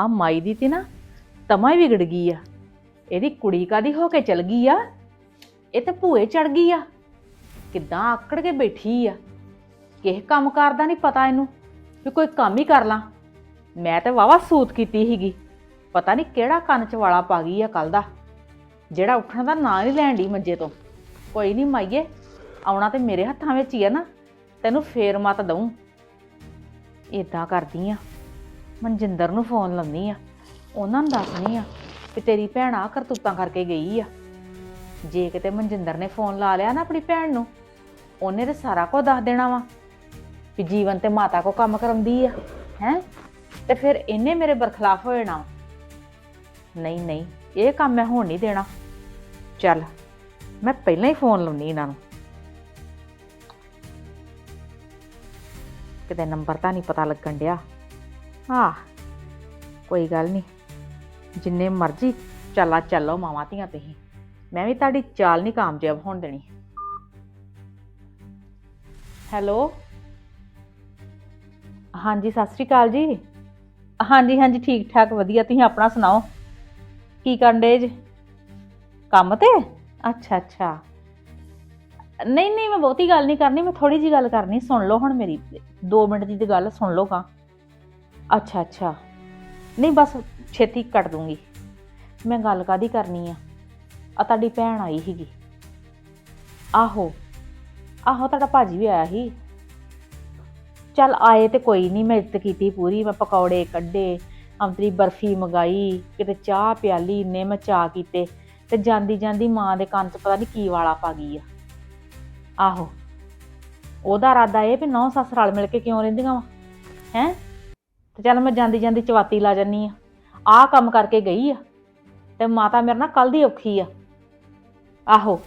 ਆ ਮਾਈ ਦੀ ਤੇ ਨਾ ਤਮਾ ਹੀ ਵਿਗੜ ਗਈ ਆ। ਇਹਦੀ ਕੁੜੀ ਕਾਦੀ ਹੋ ਕੇ ਚਲ ਗਈ ਆ? ਇਹ ਤੇ ਭੂਏ ਚੜ ਗਈ ਆ। ਕਿੱਦਾਂ ਆਕੜ ਕੇ ਬੈਠੀ ਆ? ਕਿਸ ਕੰਮ ਕਰਦਾ ਨਹੀਂ ਪਤਾ ਇਹਨੂੰ ਵੀ ਕੋਈ ਕੰਮ ਹੀ ਕਰ ਲਾਂ। ਮੈਂ ਤੇ ਵਾਵਾ ਸੂਤ ਕੀਤੀ ਸੀਗੀ। ਪਤਾ ਨਹੀਂ ਕਿਹੜਾ ਕੰਨ ਚ ਵਾਲਾ ਪਾ ਗਈ ਆ ਕੱਲ ਦਾ। ਜਿਹੜਾ ਉੱਠਣ ਦਾ ਨਾਂ ਨਹੀਂ ਲੈਣ ਦੀ ਮੰਜੇ ਤੋਂ। ਕੋਈ ਨਹੀਂ ਮਾਈਏ, ਆਉਣਾ ਤੇ ਮੇਰੇ ਹੱਥਾਂ ਵਿੱਚ ਹੀ ਆ ਨਾ। ਤੈਨੂੰ ਫੇਰ ਮਤ ਦਊਂ। ਇਦਾਂ ਕਰਦੀ ਆ। ਮਨਜਿੰਦਰ ਨੂੰ ਫੋਨ ਲਾਉਣੀ ਆ। ਉਹਨਾਂ ਨੂੰ ਦੱਸਣੀ ਆ ਕਿ ਤੇਰੀ ਭੈਣ ਆ ਕਰਤੂਤਾਂ ਕਰਕੇ ਗਈ ਆ। ਜੇ ਕਿਤੇ ਮਨਜਿੰਦਰ ਨੇ ਫੋਨ ਲਾ ਲਿਆ ਨਾ ਆਪਣੀ ਭੈਣ ਨੂੰ, ਉਹਨੇ ਤੇ ਸਾਰਾ ਕੁਝ ਦੱਸ ਦੇਣਾ ਵਾ ਵੀ ਜੀਵਨ ਤੇ ਮਾਤਾ ਕੋ ਕੰਮ ਕਰਾਉਂਦੀ ਆ, ਹੈ? ਤੇ ਫਿਰ ਇਹਨੇ ਮੇਰੇ ਬਰਖਲਾਫ ਹੋ ਜਾਣਾ। ਨਹੀਂ ਨਹੀਂ, ਇਹ ਕੰਮ ਮੈਂ ਹੋਣ ਨਹੀਂ ਦੇਣਾ। ਚੱਲ, ਮੈਂ ਪਹਿਲਾਂ ਹੀ ਫੋਨ ਲਾਉਣੀ ਇਹਨਾਂ ਨੂੰ। ਕਿਤੇ ਨੰਬਰ ਤਾਂ ਨਹੀਂ ਪਤਾ ਲੱਗਣ ਡਿਆ। ਹਾਂ ਕੋਈ ਗੱਲ ਨਹੀਂ। ਜਿੰਨੇ ਮਰਜ਼ੀ ਚੱਲਾ ਚੱਲੋ ਮਾਵਾਂ ਧੀਆਂ ਤੁਸੀਂ। ਮੈਂ ਵੀ ਤੁਹਾਡੀ ਚਾਲ ਨਹੀਂ ਕਾਮਯਾਬ ਹੋਣ ਦੇਣੀ। ਹੈਲੋ? ਹਾਂਜੀ, ਸਤਿ ਸ਼੍ਰੀ ਅਕਾਲ ਜੀ। ਹਾਂਜੀ ਹਾਂਜੀ ਠੀਕ ਠਾਕ ਵਧੀਆ। ਤੁਸੀਂ ਆਪਣਾ ਸੁਣਾਓ? ਕੀ ਕਰਨ ਡੇ ਜੀ? ਕੰਮ ਤੇ? ਅੱਛਾ ਅੱਛਾ। ਨਹੀਂ ਨਹੀਂ, ਮੈਂ ਬਹੁਤੀ ਗੱਲ ਨਹੀਂ ਕਰਨੀ। ਮੈਂ ਥੋੜੀ ਜੀ ਗੱਲ ਕਰਨੀ। ਸੁਣ ਲਓ ਹੁਣ ਮੇਰੀ। 2 ਮਿੰਟ ਦੀ ਤੇ ਗੱਲ ਸੁਣ ਲਓ ਗਾ ਅੱਛਾ ਅੱਛਾ। ਨਹੀਂ, ਬਸ ਛੇਤੀ ਕੱਟ ਦੂੰਗੀ। ਮੈਂ ਗੱਲ ਕਾਦੀ ਕਰਨੀ ਆ? ਆ ਤੁਹਾਡੀ ਭੈਣ ਆਈ ਸੀਗੀ। ਆਹੋ। ਆਹੋ, ਤੁਹਾਡਾ ਭਾਜੀ ਵੀ ਆਇਆ ਸੀ। ਚੱਲ ਆਏ ਤੇ ਕੋਈ ਨਹੀਂ, ਮੈਂ ਇੱਜ਼ਤ ਕੀਤੀ ਪੂਰੀ। ਮੈਂ ਪਕੌੜੇ ਕੱਢੇ ਅੰਤਰੀ ਬਰਫੀ ਮੰਗਾਈ, ਕਿਤੇ ਚਾਹ ਪਿਆਲੀ, ਇੰਨੇ ਮੈਂ ਚਾਹ ਕੀਤੇ। ਤੇ ਜਾਂਦੀ ਜਾਂਦੀ ਮਾਂ ਦੇ ਕੰਨ 'ਚ ਪਤਾ ਨਹੀਂ ਕੀ ਵਾਲਾ ਪਾ ਗਈ ਆ। ਆਹੋ। ਉਹਦਾ ਇਰਾਦਾ ਇਹ ਵੀ ਨੌ ਸੱਸ ਰਲ ਮਿਲ ਕੇ ਕਿਉਂ ਰਹਿੰਦੀਆਂ ਵਾ? ਹੈ? ਤੇ ਚੱਲ ਮੈਂ ਜਾਂਦੀ ਜਾਂਦੀ ਚਵਾਤੀ ਲਾ ਜੰਨੀ ਆ। ਆਹ ਕੰਮ ਕਰਕੇ ਗਈ ਆ ਤੇ ਮਾਤਾ ਮੇਰੇ ਨਾਲ ਕੱਲ ਦੀ ਔਖੀ ਆ। ਆਹੋ।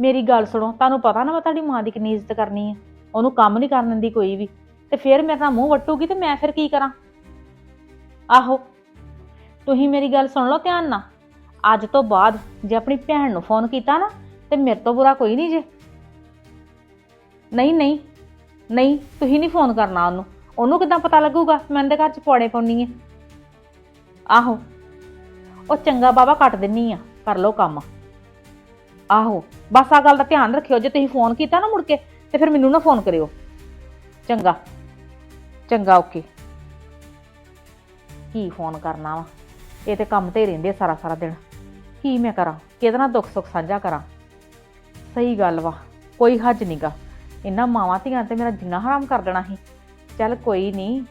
ਮੇਰੀ ਗੱਲ ਸੁਣੋ, ਤੁਹਾਨੂੰ ਪਤਾ ਨਾ ਮੈਂ ਤੁਹਾਡੀ ਮਾਂ ਦੀ ਕਿੰਨੀ ਇੱਜ਼ਤ ਕਰਨੀ ਆ। ਉਹਨੂੰ ਕੰਮ ਨਹੀਂ ਕਰਨ ਦਿੰਦੀ ਕੋਈ ਵੀ। ਤੇ ਫਿਰ ਮੇਰੇ ਨਾਲ ਮੂੰਹ ਵੱਟੂਗੀ ਤੇ ਮੈਂ ਫਿਰ ਕੀ ਕਰਾਂ? ਆਹੋ। ਤੁਸੀਂ ਮੇਰੀ ਗੱਲ ਸੁਣ ਲਓ ਧਿਆਨ ਨਾਲ। ਅੱਜ ਤੋਂ ਬਾਅਦ ਜੇ ਆਪਣੀ ਭੈਣ ਨੂੰ ਫੋਨ ਕੀਤਾ ਨਾ, ਤੇ ਮੇਰੇ ਤੋਂ ਬੁਰਾ ਕੋਈ ਨਹੀਂ ਜੇ। ਨਹੀਂ ਨਹੀਂ। ਨਹੀਂ, ਤੁਸੀਂ ਨਹੀਂ ਫੋਨ ਕਰਨਾ ਉਹਨੂੰ। ਉਹਨੂੰ ਕਿਦਾਂ ਪਤਾ ਲੱਗੂਗਾ? ਮੈਂ ਇਹਦੇ ਘਰ ਚ ਪੌੜੇ ਪਾਉਣੀ ਹੈ ਆਹੋ। ਉਹ ਚੰਗਾ ਬਾਬਾ ਕੱਟ ਦਿੰਨੀ ਆ। ਕਰ ਲੋ ਕੰਮ। ਆਹੋ। ਬਸ ਆ ਗੱਲ ਦਾ ਧਿਆਨ ਰੱਖਿਓ। ਜੇ ਤੁਸੀਂ ਫੋਨ ਕੀਤਾ ਨਾ ਮੁੜ ਕੇ, ਤੇ ਫਿਰ ਮੈਨੂੰ ਨਾ ਫੋਨ ਕਰਿਓ। ਚੰਗਾ। ਚੰਗਾ ਓਕੇ ਕੀ ਫੋਨ ਕਰਨਾ ਵਾ? ਇਹ ਤੇ ਕੰਮ ਤੇ ਹੀ ਰਹਿੰਦੇ ਆ ਸਾਰਾ ਸਾਰਾ ਦਿਨ। ਕੀ ਮੈਂ ਕਰਾਂ? ਕਿਹਦੇ ਨਾਲ ਦੁੱਖ ਸੁੱਖ ਸਾਂਝਾ ਕਰਾਂ? ਸਹੀ ਗੱਲ ਵਾ। ਕੋਈ ਹੱਜ ਨਹੀਂਗਾ ਇਹਨਾਂ ਮਾਵਾਂ ਧੀਆਂ ਤੇ ਮੇਰਾ ਜਿੰਨਾ ਹਰਾਮ ਕਰ ਦੇਣਾ ਸੀ। ਚੱਲ ਕੋਈ ਨਹੀਂ,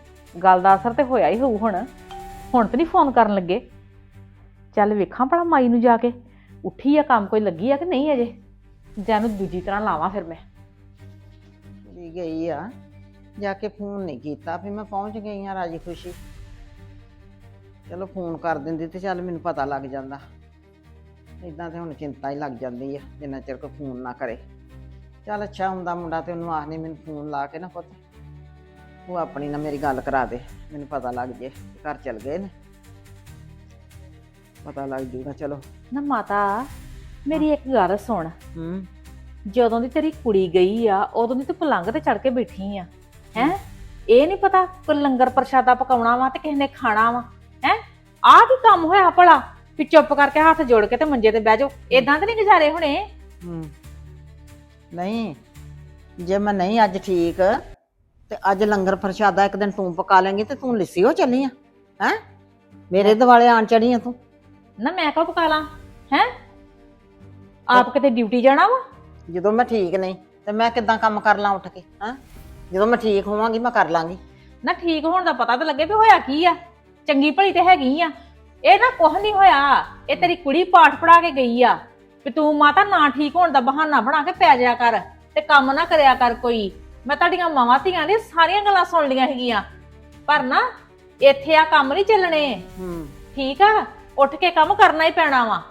ਗੱਲ ਦਾ ਅਸਰ ਤੇ ਹੋਇਆ ਹੀ ਹੋਊ ਹੁਣ। ਹੁਣ ਤੇ ਨਹੀਂ ਫੋਨ ਕਰਨ ਲੱਗੇ। ਚੱਲ ਵੇਖਾਂ ਭਲਾ ਮਾਈ ਨੂੰ ਜਾ ਕੇ, ਉੱਠੀ ਆ ਕੰਮ ਕੋਈ ਲੱਗੀ ਆ ਕਿ ਨਹੀਂ ਅਜੇ? ਜਾਂ ਨੂੰ ਦੂਜੀ ਤਰ੍ਹਾਂ ਲਾਵਾਂ ਫਿਰ ਮੈਂ। ਵੀ ਗਈ ਆ, ਜਾ ਕੇ ਫੋਨ ਨਹੀਂ ਕੀਤਾ ਵੀ ਮੈਂ ਪਹੁੰਚ ਗਈ ਆ ਰਾਜੀ ਖੁਸ਼ੀ। ਚਲੋ ਫੋਨ ਕਰ ਦਿੰਦੀ ਤੇ ਚੱਲ ਮੈਨੂੰ ਪਤਾ ਲੱਗ ਜਾਂਦਾ। ਇਦਾਂ ਤੇ ਹੁਣ ਚਿੰਤਾ ਹੀ ਲੱਗ ਜਾਂਦੀ ਆ, ਜਿੰਨਾ ਚਿਰ ਕੋਈ ਫੋਨ ਨਾ ਕਰੇ। ਚੱਲ ਅੱਛਾ ਹੁੰਦਾ ਮੁੰਡਾ ਤੇ ਉਹਨੂੰ ਆਖਣੀ ਮੈਨੂੰ ਫੋਨ ਲਾ ਕੇ ਨਾ ਪੁੱਤ। ਉਹ ਆਪਣੀ ਨਾਲ ਮੇਰੀ ਗੱਲ ਕਰਾ ਦੇ ਮੈਨੂੰ ਪਤਾ ਲੱਗ ਜੇ ਕਿ ਘਰ ਚਲ ਗਏ ਨੇ। ਪਤਾ ਲੱਗ ਜੂਗਾ ਚਲੋ। ਨਾ ਮਾਤਾ ਮੇਰੀ ਇੱਕ ਗੱਲ ਸੁਣ। ਹੂੰ। ਜਦੋਂ ਦੀ ਤੇਰੀ ਕੁੜੀ ਗਈ ਆ ਉਦੋਂ ਦੀ ਤੂੰ ਪਲੰਗ ਤੇ ਚੜ ਕੇ ਬੈਠੀ ਆ। ਹੈ? ਇਹ ਨਹੀਂ ਪਤਾ ਕੋਈ ਲੰਗਰ ਪ੍ਰਸ਼ਾਦਾ ਪਕਾਉਣਾ ਵਾ ਤੇ ਕਿਸੇ ਨੇ ਖਾਣਾ ਵਾ। ਹੈ? ਆਹ ਕੀ ਕੰਮ ਹੋਇਆ ਭਲਾ? ਵੀ ਚੁੱਪ ਕਰਕੇ ਹੱਥ ਜੋੜ ਕੇ ਤੇ ਮੰਜੇ ਤੇ ਬਹਿ ਜਾਓ। ਇਦਾਂ ਤੇ ਨਹੀਂ ਗੁਜ਼ਾਰੇ ਹੋਣੇ? ਹੂੰ। ਨਹੀਂ ਜੇ ਮੈਂ ਨਹੀਂ ਅੱਜ ਠੀਕ ਤੇ ਅੱਜ ਲੰਗਰ ਪ੍ਰਸ਼ਾਦਾ ਇੱਕ ਦਿਨ ਤੂੰ ਪਕਾ ਲੇਂਗੀ ਤੇ ਤੂੰ ਲਿੱਸੀ ਹੋ ਚੱਲੀ ਆ ਹੈ? ਮੇਰੇ ਦਿਵਾਲੇ ਆਣ ਚੜੀ ਆ ਤੂੰ। ਨਾ ਮੈਂ ਕਾ ਪਕਾ ਲਾਂ ਹੈ? ਆਪ ਕਿਤੇ ਡਿਊਟੀ ਜਾਣਾ ਵਾ? ਜਦੋਂ ਮੈਂ ਠੀਕ ਨਹੀਂ ਤੇ ਮੈਂ ਕਿੱਦਾਂ ਕੰਮ ਕਰ ਲਾਂ ਉੱਠ ਕੇ ਹੈ? ਜਦੋਂ ਮੈਂ ਠੀਕ ਹੋਵਾਂਗੀ ਮੈਂ ਕਰ ਲਾਂਗੀ। ਨਾ ਠੀਕ ਹੋਣ ਦਾ ਪਤਾ ਤਾਂ ਲੱਗੇ ਵੀ ਹੋਇਆ ਕੀ ਆ ਚੰਗੀ ਭਲੀ ਤੇ ਹੈਗੀ ਆ। ਇਹ ਨਾ ਕੁਝ ਨਹੀਂ ਹੋਇਆ ਇਹ ਤੇਰੀ ਕੁੜੀ ਪਾਠ ਪੜਾ ਕੇ ਗਈ ਆ। ਵੀ ਤੂੰ ਮਾਤਾ ਨਾ ਠੀਕ ਹੋਣ ਦਾ ਬਹਾਨਾ ਬਣਾ ਕੇ ਪੈ ਜਾਇਆ ਕਰ ਤੇ ਕੰਮ ਨਾ ਕਰਿਆ ਕਰ ਕੋਈ। ਮੈਂ ਤੁਹਾਡੀਆਂ ਮਾਵਾਂ ਧੀਆਂ ਦੀਆਂ ਸਾਰੀਆਂ ਗੱਲਾਂ ਸੁਣ ਲਈਆਂ ਹੈਗੀਆਂ। ਪਰ ਨਾ ਇੱਥੇ ਆ ਕੰਮ ਨਹੀਂ ਚੱਲਣੇ। ਹੂੰ। ਠੀਕ ਆ? ਉੱਠ ਕੇ ਕੰਮ ਕਰਨਾ ਹੀ ਪੈਣਾ ਵਾ।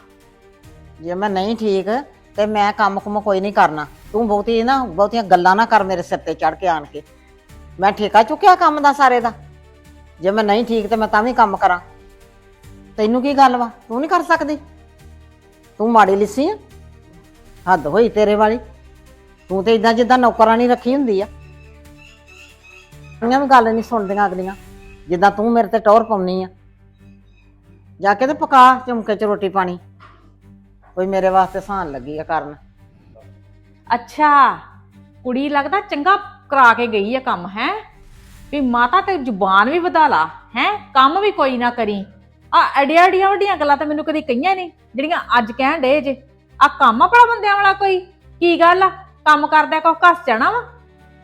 ਜੇ ਮੈਂ ਨਹੀਂ ਠੀਕ ਤੇ ਮੈਂ ਕੰਮ ਕੁਮ ਕੋਈ ਨਹੀਂ ਕਰਨਾ। ਤੂੰ ਬਹੁਤੀ ਨਾ ਬਹੁਤੀਆਂ ਗੱਲਾਂ ਨਾ ਕਰ ਮੇਰੇ ਸਿਰ ਤੇ ਚੜ ਕੇ ਆਣ ਕੇ। ਮੈਂ ਠੇਕਾ ਚੁੱਕਿਆ ਕੰਮ ਦਾ ਸਾਰੇ ਦਾ? ਜੇ ਮੈਂ ਨਹੀਂ ਠੀਕ ਤੇ ਮੈਂ ਤਾਂ ਵੀ ਕੰਮ ਕਰਾਂ। ਤੈਨੂੰ ਕੀ ਗੱਲ ਵਾ? ਤੂੰ ਨਹੀਂ ਕਰ ਸਕਦੀ? ਤੂੰ ਮਾੜੀ ਲਿੱਸੀ ਆ? ਹੱਦ ਹੋਈ ਤੇਰੇ ਵਾਲੀ। ਤੂੰ ਤੇ ਇਦਾਂ ਜਿੱਦਾਂ ਨੌਕਰਾਂ ਨਹੀਂ ਰੱਖੀ ਹੁੰਦੀ ਆ। ਇਹਨਾਂ ਵੀ ਗੱਲ ਨਹੀਂ ਸੁਣਦੀਆਂ ਅਗਲੀਆਂ, ਜਿੱਦਾਂ ਤੂੰ ਮੇਰੇ ਤੇ ਟੌਰ ਪਾਉਣੀ ਆ। ਜਾ ਕੇ ਤੇ ਪਕਾ ਚੁਮਕੇ ਚ ਰੋਟੀ ਪਾਣੀ। ਕੋਈ ਮੇਰੇ ਵਾਸਤੇ ਸਾਨ ਲੱਗੀ ਆ ਕਰਨ। ਅੱਛਾ, ਕੁੜੀ ਲੱਗਦਾ ਚੰਗਾ ਕਰਾ ਕੇ ਗਈ ਆ ਕੰਮ, ਹੈ? ਵੀ ਮਾਤਾ ਤੇ ਜ਼ੁਬਾਨ ਵੀ ਵਧਾ ਲਾ, ਹੈ? ਕੰਮ ਵੀ ਕੋਈ ਨਾ ਕਰੀ। ਆ ਅੜੀਆਂ ਅੜੀਆਂ ਵੱਡੀਆਂ ਗੱਲਾਂ ਤਾਂ ਮੈਨੂੰ ਕਦੀ ਕਹੀਆਂ ਨਹੀਂ ਜਿਹੜੀਆਂ ਅੱਜ ਕਹਿਣ ਡੇ ਜੇ। ਆ ਕੰਮ ਆ ਭਲਾ ਬੰਦਿਆਂ ਵਾਲਾ ਕੋਈ? ਕੀ ਗੱਲ ਆ? ਕੰਮ ਕਰਦਿਆਂ ਕੋ ਘਸ ਜਾਣਾ ਵਾ?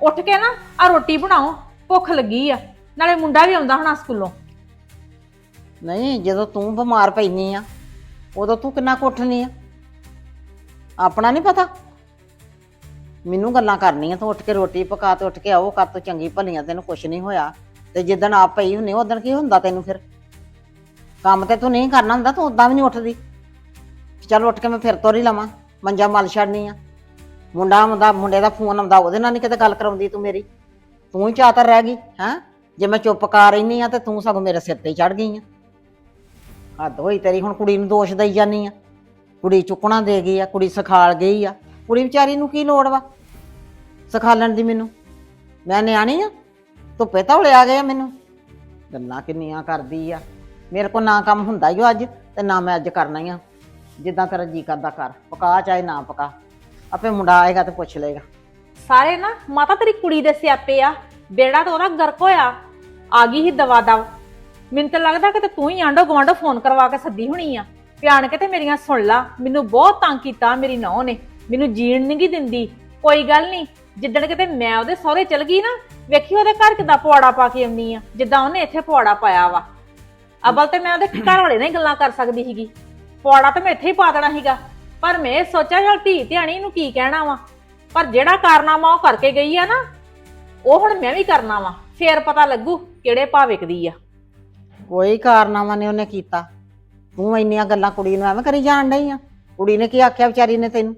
ਉੱਠ ਕੇ ਨਾ ਆ ਰੋਟੀ ਬਣਾਓ, ਭੁੱਖ ਲੱਗੀ ਆ। ਨਾਲੇ ਮੁੰਡਾ ਵੀ ਆਉਂਦਾ ਹੋਣਾ ਸਕੂਲੋਂ। ਨਹੀਂ, ਜਦੋਂ ਤੂੰ ਬਿਮਾਰ ਪੈਣੀ ਆ, ਉਦੋਂ ਤੂੰ ਕਿੰਨਾ ਕੁੱਟਣੀ ਆ? ਆਪਣਾ ਨਹੀਂ ਪਤਾ? ਮੈਨੂੰ ਗੱਲਾਂ ਕਰਨੀਆਂ, ਤੂੰ ਉੱਠ ਕੇ ਰੋਟੀ ਪਕਾ ਤੇ ਉੱਠ ਕੇ ਆਓ, ਕਰ ਤੂੰ ਚੰਗੀ ਭਲੀਆਂ ਤੈਨੂੰ ਕੁਛ ਨਹੀਂ ਹੋਇਆ। ਤੇ ਜਿੱਦਣ ਆਪ ਪਈ ਹੁੰਨੀ ਉਦੋਂ ਕੀ ਹੁੰਦਾ ਤੈਨੂੰ ਫਿਰ? ਕੰਮ ਤੇ ਤੂੰ ਨਹੀਂ ਕਰਨਾ ਹੁੰਦਾ, ਤੂੰ ਉਦਾਂ ਵੀ ਨਹੀਂ ਉੱਠਦੀ। ਚੱਲ ਉੱਠ ਕੇ ਮੈਂ ਫਿਰ ਤੋਰੀ ਲਵਾਂ, ਮੰਜਾ ਮਲ ਛੱਡਨੀ ਆ। ਮੁੰਡਾ ਆਉਂਦਾ ਮੁੰਡੇ ਦਾ ਫੋਨ ਆਉਂਦਾ, ਉਹਦੇ ਨਾਲ ਨਹੀਂ ਕਿਤੇ ਗੱਲ ਕਰਾਉਂਦੀ ਤੂੰ ਮੇਰੀ। ਤੂੰ ਹੀ ਚਾਤਰ ਰਹਿ ਗਈ, ਹੈਂ? ਜੇ ਮੈਂ ਚੁੱਪ ਕਰ ਰਹਿਨੀ ਆ ਤੇ ਤੂੰ ਸਗੋਂ ਮੇਰੇ ਸਿਰ ਤੇ ਚੜ ਗਈ ਆ। ਹੱਦ ਹੋਈ ਤੇਰੀ, ਹੁਣ ਕੁੜੀ ਨੂੰ ਦੋਸ਼ ਦੇਈ ਜਾਨੀ ਆ। ਕੁੜੀ ਚੁੱਕਣਾ ਦੇ ਗਈ ਆ, ਕੁੜੀ ਸਿਖਾਲ ਗਈ ਆ। ਕੁੜੀ ਵਿਚਾਰੀ ਨੂੰ ਕੀ ਲੋੜ ਵਾ? ਸਿਖਾਲਣ ਦੀ ਮੈਨੂੰ। ਮੈਂ ਨਿਆਣੀ ਆ, ਧੁੱਪੇ ਧੌਲੇ ਆ ਗਏ ਆ ਮੈਨੂੰ। ਗੱਲਾਂ ਕਿੰਨੀਆਂ ਕਰਦੀ ਆ। ਮੇਰੇ ਕੋਲ ਨਾ ਕੰਮ ਹੁੰਦਾ ਹੀ ਅੱਜ, ਤੇ ਨਾ ਮੈਂ ਅੱਜ ਕਰਨਾ ਹੀ ਆ। ਜਿੱਦਾਂ ਤੇਰਾ ਜੀ ਕਰਦਾ ਕਰ, ਪਕਾ ਚਾਹੇ ਨਾ ਪਕਾ। ਆਪੇ ਮੁੰਡਾ ਆਏਗਾ ਤੇ ਪੁੱਛ ਲਏਗਾ। ਸਾਰੇ ਨਾ, ਮਾਤਾ ਤੇਰੀ ਕੁੜੀ ਦੇ ਸਿਆਪੇ ਆ, ਬੇੜਾ ਤਾਂ ਉਹਦਾ ਗਰਕ ਹੋਇਆ, ਆ ਗਈ ਹੀ ਦਵਾ ਦਵ। ਮੈਨੂੰ ਤਾਂ ਲੱਗਦਾ ਕਿ ਤੂੰ ਹੀ ਆਂਡੋ ਗਵਾਂਡੋ ਫੋਨ ਕਰਵਾ ਕੇ ਸੱਦੀ ਹੋਣੀ ਆ। ਪਿਆਣ ਕੇ ਤੇ ਮੇਰੀਆਂ ਸੁਣ ਲਾ, ਮੈਨੂੰ ਬਹੁਤ ਤੰਗ ਕੀਤਾ ਮੇਰੀ ਨੌਂ ਨੇ, ਮੈਨੂੰ ਜੀਣ ਨਹੀਂ ਗੀ ਦਿੰਦੀ। ਕੋਈ ਗੱਲ ਨਹੀਂ ਜਿੱਦਣ ਕਿਤੇ ਮੈਂ ਉਹਦੇ ਸਹੁਰੇ ਚਲ ਗਈ ਨਾ, ਵੇਖੀ ਉਹਦੇ ਘਰ ਕਿਦਾਂ ਪਵਾੜਾ ਪਾ ਕੇ ਆਉਂਦੀ ਆ, ਜਿੱਦਾਂ ਉਹਨੇ ਇੱਥੇ ਪਵਾੜਾ ਪਾਇਆ ਵਾ। ਅਬਲ ਤੇ ਮੈਂ ਉਹਦੇ ਘਰ ਵਾਲੇ ਨਾਲ ਹੀ ਗੱਲਾਂ ਕਰ ਸਕਦੀ ਸੀਗੀ। ਪਵਾੜਾ ਤੇ ਮੈਂ ਇੱਥੇ ਹੀ ਪਾ ਦੇਣਾ ਸੀਗਾ। ਪਰ ਮੈਂ ਸੋਚਿਆ ਚਲ ਧੀ ਧਿਆਣੀ ਨੂੰ ਕੀ ਕਹਿਣਾ ਵਾ? ਪਰ ਜਿਹੜਾ ਕਾਰਨਾਮਾ ਉਹ ਕਰਕੇ ਗਈ ਆ ਨਾ ਉਹ ਹੁਣ ਮੈਂ ਵੀ ਕਰਨਾ ਵਾ। ਫੇਰ ਪਤਾ ਲੱਗੂ ਕਿਹੜੇ ਭਾਅ ਵਿਕਦੀ ਆ। ਕੋਈ ਕਾਰਨਾਮਾ ਨੇ ਉਹਨੇ ਕੀਤਾ। ਤੂੰ ਇੰਨੀਆਂ ਗੱਲਾਂ ਕੁੜੀ ਨੂੰ ਐਵੇਂ ਕਰੀ ਜਾਣ ਡਈ ਆ। ਕੁੜੀ ਨੇ ਕੀ ਆਖਿਆ ਵਿਚਾਰੀ ਨੇ ਤੈਨੂੰ?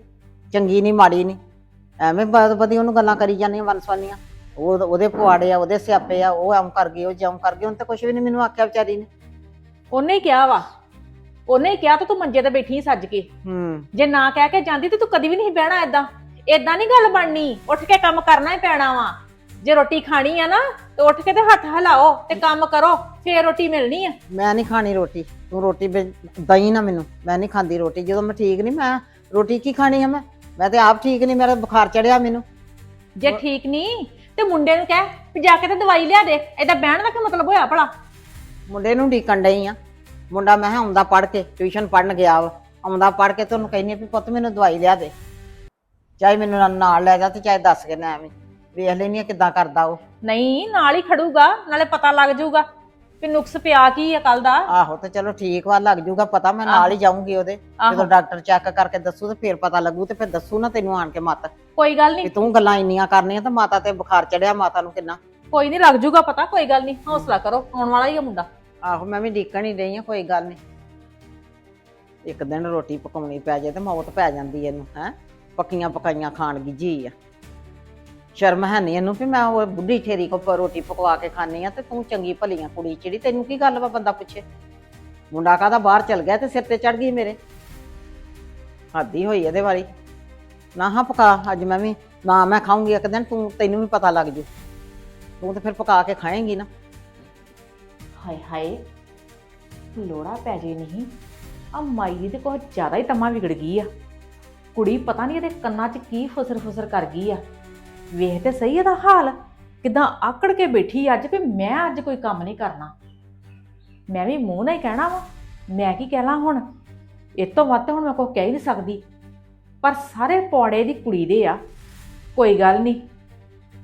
ਚੰਗੀ ਨਹੀਂ ਮਾੜੀ ਨਹੀਂ ਐਵੇਂ ਬਦ ਬਦੀ ਉਹਨੂੰ ਗੱਲਾਂ ਕਰੀ ਜਾਂਦੀਆਂ ਵਨਸਵਾਨੀਆਂ। ਉਹ ਉਹਦੇ ਪੁਆੜੇ ਆ ਉਹਦੇ ਸਿਆਪੇ ਆ ਉਹ ਐਂ ਕਰ ਗਈ ਉਹ ਜਮ ਕਰ ਗਈ ਉਹਨੇ ਤਾਂ ਕੁਝ ਵੀ ਨਹੀਂ ਮੈਨੂੰ ਆਖਿਆ ਵਿਚਾਰੀ ਨੇ। ਉਹਨੇ ਕਿਹਾ ਵਾ ਉਹਨੇ ਹੀ ਕਿਹਾ ਤਾਂ ਤੂੰ ਮੰਜੇ ਤੇ ਬੈਠੀ ਸੱਜ ਕੇ। ਹੂੰ। ਜੇ ਨਾ ਕਹਿ ਕੇ ਜਾਂਦੀ ਤੇ ਤੂੰ ਕਦੀ ਵੀ ਨਹੀਂ ਬਹਿਣਾ ਏਦਾਂ। ਏਦਾਂ ਨਹੀਂ ਗੱਲ ਬਣਨੀ। ਉੱਠ ਕੇ ਕੰਮ ਕਰਨਾ ਹੀ ਪੈਣਾ ਵਾ। ਜੇ ਰੋਟੀ ਖਾਣੀ ਆ ਨਾ ਤੇ ਉੱਠ ਕੇ ਤੇ ਹੱਥ ਹਿਲਾਓ ਤੇ ਕੰਮ ਕਰੋ ਫੇਰ ਰੋਟੀ ਮਿਲਣੀ ਆ। ਮੈਂ ਨਹੀਂ ਖਾਣੀ ਰੋਟੀ। ਤੂੰ ਰੋਟੀ ਦਈ ਨਾ ਮੈਨੂੰ। ਮੈਂ ਨਹੀਂ ਖਾਂਦੀ ਰੋਟੀ। ਜਦੋਂ ਮੈਂ ਠੀਕ ਨਹੀਂ ਮੈਂ ਰੋਟੀ ਕੀ ਖਾਣੀ ਆ ਮੈਂ? ਮੈਂ ਤੇ ਆਪ ਠੀਕ ਨਹੀਂ ਮੇਰਾ ਬੁਖਾਰ ਚੜਿਆ ਮੈਨੂੰ। ਜੇ ਠੀਕ ਨਹੀਂ ਤੇ ਮੁੰਡੇ ਨੂੰ ਕਹਿ ਵੀ ਜਾ ਕੇ ਤੇ ਦਵਾਈ ਲਿਆ ਦੇ। ਏਦਾਂ ਬਹਿਣ ਦਾ ਕੀ ਮਤਲਬ ਹੋਇਆ ਭਲਾ? ਮੁੰਡੇ ਨੂੰ ਢੀਕਣ ਡਈ ਆ। ਮੁੰਡਾ ਮੈਂ ਕਿਹਾ ਆਉਂਦਾ ਪੜ ਕੇ ਟਿਊਸ਼ਨ ਪੜਨ ਗਿਆ ਵਾ। ਆਉਂਦਾ ਪੜ ਕੇ ਤੁਹਾਨੂੰ ਕਹਿੰਦੀ ਆ ਵੀ ਪੁੱਤ ਮੈਨੂੰ ਦਵਾਈ ਲਿਆ ਦੇ। ਚਾਹੇ ਮੈਨੂੰ ਨਾਲ- ਨਾਲ ਲੈ ਜਾ ਤੇ ਚਾਹੇ ਦੱਸ ਕੇ ਨਾ ਐਵੇਂ। ਵੇਖ ਲੈਣੀ ਆ ਕਿੱਦਾਂ ਕਰਦਾ ਉਹ। ਨਹੀਂ ਨਾਲ ਹੀ ਖੜੂਗਾ ਨਾਲੇ ਪਤਾ ਲੱਗ ਜਾਊਗਾ ਵੀ ਨੁਕਸ ਪਿਆ ਕੀ ਆ ਕੱਲ ਦਾ। ਆਹੋ ਤੇ ਚਲੋ ਠੀਕ ਵਾ ਲੱਗ ਜੂਗਾ ਪਤਾ ਮੈਂ ਨਾਲ ਹੀ ਜਾਊਂਗੀ ਉਹਦੇ। ਆਹੋ। ਜਦੋਂ ਡਾਕਟਰ ਚੈੱਕ ਕਰਕੇ ਦੱਸੂ ਤੇ ਫਿਰ ਪਤਾ ਲੱਗੂ ਤੇ ਫਿਰ ਦੱਸੂ ਨਾ ਤੈਨੂੰ ਆਣ ਕੇ ਮਤ। ਕੋਈ ਗੱਲ ਵੀ ਨਹੀਂ। ਤੂੰ ਗੱਲਾਂ ਇੰਨੀਆਂ ਕਰਨੀਆਂ ਤੇ ਮਾਤਾ ਤੇ ਬੁਖਾਰ ਚੜਿਆ ਮਾਤਾ ਨੂੰ ਕਿੰਨਾ। ਕੋਈ ਨਹੀਂ ਲੱਗ ਜਾਊਗਾ ਪਤਾ ਕੋਈ ਗੱਲ ਨਹੀਂ। ਹੌਸਲਾ ਕਰੋ ਆਉਣ ਵਾਲਾ ਹੀ ਆ ਮੁੰਡਾ। ਆਹੋ ਮੈਂ ਵੀ ਡੀਕਣ ਹੀ ਰਹੀ ਆ, ਕੋਈ ਗੱਲ ਨਹੀਂ ਇੱਕ ਦਿਨ ਰੋਟੀ ਪਕਾਉਣੀ ਪੈ ਜਾਏ ਤੇ ਮੌਤ ਪੈ ਜਾਂਦੀ ਇਹਨੂੰ, ਹੈ? ਪੱਕੀਆਂ ਪਕਾਈਆਂ ਖਾਣ ਦੀ ਆ। ਸ਼ਰਮ ਹੈ ਨਹੀਂ ਇਹਨੂੰ ਵੀ ਮੈਂ ਉਹ ਬੁੱਢੀ ਠੇਰੀ ਕੋ ਰੋਟੀ ਪਕਵਾ ਕੇ ਖਾਣੀ ਆ ਤੇ ਤੂੰ ਚੰਗੀ ਭਲੀਆਂ ਕੁੜੀ ਚਿੜੀ, ਤੈਨੂੰ ਕੀ ਗੱਲ ਵਾ ਬੰਦਾ ਪੁੱਛੇ? ਮੁੰਡਾ ਕਾਹਦਾ ਬਾਹਰ ਚਲ ਗਿਆ ਤੇ ਸਿਰ ਤੇ ਚੜ ਗਈ ਮੇਰੇ। ਹੱਦੀ ਹੋਈ ਇਹਦੇ ਵਾਲੀ। ਨਾ ਹਾਂ ਪਕਾ, ਅੱਜ ਮੈਂ ਵੀ, ਨਾ ਮੈਂ ਖਾਉਂਗੀ ਇੱਕ ਦਿਨ, ਤੂੰ ਤੈਨੂੰ ਵੀ ਪਤਾ ਲੱਗ ਜੂ। ਤੂੰ ਤੇ ਫਿਰ ਪਕਾ ਕੇ ਖਾਏਂਗੀ ਨਾ। ਹਾਏ ਹਾਏ, ਲੋੜਾ ਪੈ ਜੇ ਨਹੀਂ। ਆ ਮਾਈ ਦੇ ਕੋਲ ਜ਼ਿਆਦਾ ਹੀ ਤਮਾ ਵਿਗੜ ਗਈ ਆ। ਕੁੜੀ ਪਤਾ ਨਹੀਂ ਇਹਦੇ ਕੰਨਾਂ 'ਚ ਕੀ ਫਸਰ ਫਸਰ ਕਰ ਗਈ ਆ। ਵੇਖ ਤੇ ਸਹੀ ਇਹਦਾ ਹਾਲ, ਕਿਦਾਂ ਆਕੜ ਕੇ ਬੈਠੀ ਅੱਜ ਵੀ ਮੈਂ ਅੱਜ ਕੋਈ ਕੰਮ ਨਹੀਂ ਕਰਨਾ। ਮੈਂ ਵੀ ਮੂੰਹ ਨਾਲ ਹੀ ਕਹਿਣਾ ਵਾ, ਮੈਂ ਕੀ ਕਹਿਣਾ ਹੁਣ? ਇਹ ਤੋਂ ਵੱਧ ਤਾਂ ਹੁਣ ਮੈਂ ਕੋਈ ਕਹਿ ਹੀ ਨਹੀਂ ਸਕਦੀ। ਪਰ ਸਾਰੇ ਪੌੜੇ ਦੀ ਕੁੜੀ ਦੇ ਆ, ਕੋਈ ਗੱਲ ਨਹੀਂ।